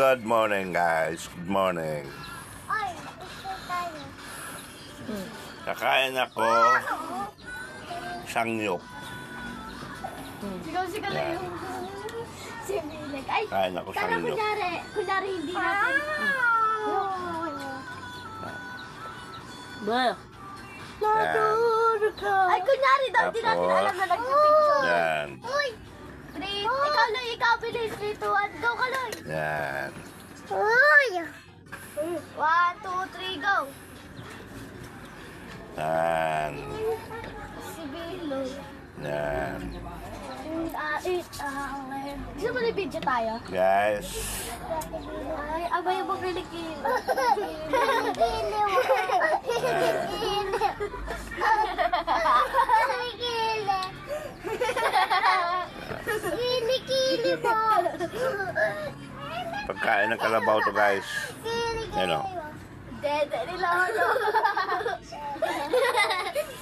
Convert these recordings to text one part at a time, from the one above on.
Good morning, guys. Good morning. Ay. Kakain ako sangyup. Sigaw, sigaw lang yung si Milik. Ay, Kain ako tara sangyup. kunyari, kunyari hindi natin. Ba? Yan. Ay, kunyari daw, di natin alam na nagpipicture. Yan. Uy! Three, ikaw Loy, ikaw bilis. Three, two, one, go ka. Yan. Uy! One, two, three, go. Yan. Si Bilo. Yan. Gusto mo na video tayo? Guys. Ay, abay maglilikil. Giliw. Kilikili mo. Pagkain ng kalabaw to, guys. Yan o. Dede nila ano.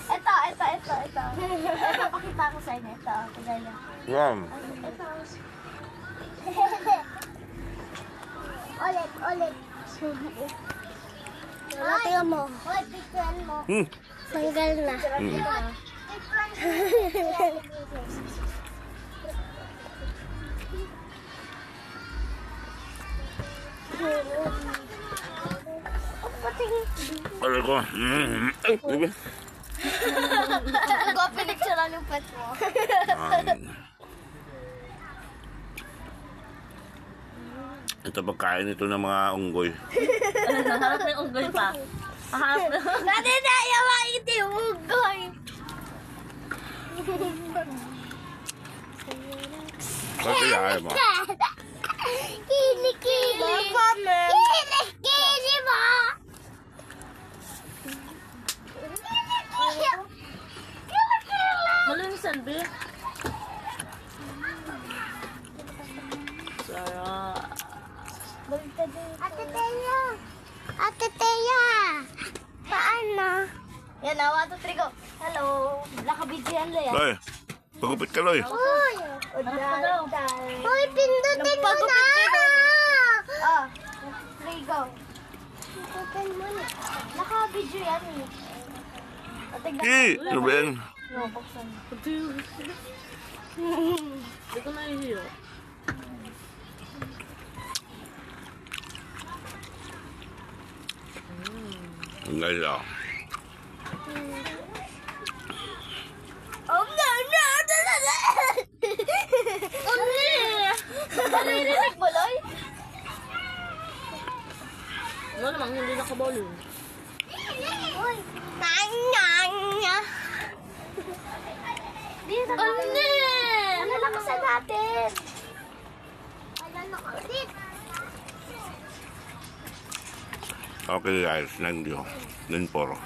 Ito, ito, ito, ito. Ito, pakita ko sa inyo. Ito, kagaya. Yan. Ito. ulit, ulit. Ay, mo. Uy, picturean mo. Hmm. Tanggal na. Hmm. Alam ko. Mm. Ay, bibi. Go, pinicturean yung pet mo. Um, ito pagkain ito ng mga unggoy. Harap na yung unggoy pa. Harap na. Dati na yung maiti ugoy. Kasi ayaw mo. Be. Sarap. Ate Teya. Ate Teya. Paano? Yan na, one, two, three, go. Hello. Nakabidyo yan, Loy. Pagupit ka, Loy. Uy! Uy, pindutin mo na! Ah, three, go. Pindutin mo na. Nakabidyo yan eh. O, tignan Ki, ano ba yan? mo, buksan mo. Hindi ko nahihiyo. Ang guys, oh. Oh, no, no, no, no, no! Uli! Naririnig mo, Loy? Ano namang hindi nakabalo. Uy! Nanya! Di na Uli! Malalakasan natin! Malalakasin! Okay guys, nandiyo. Nanporo.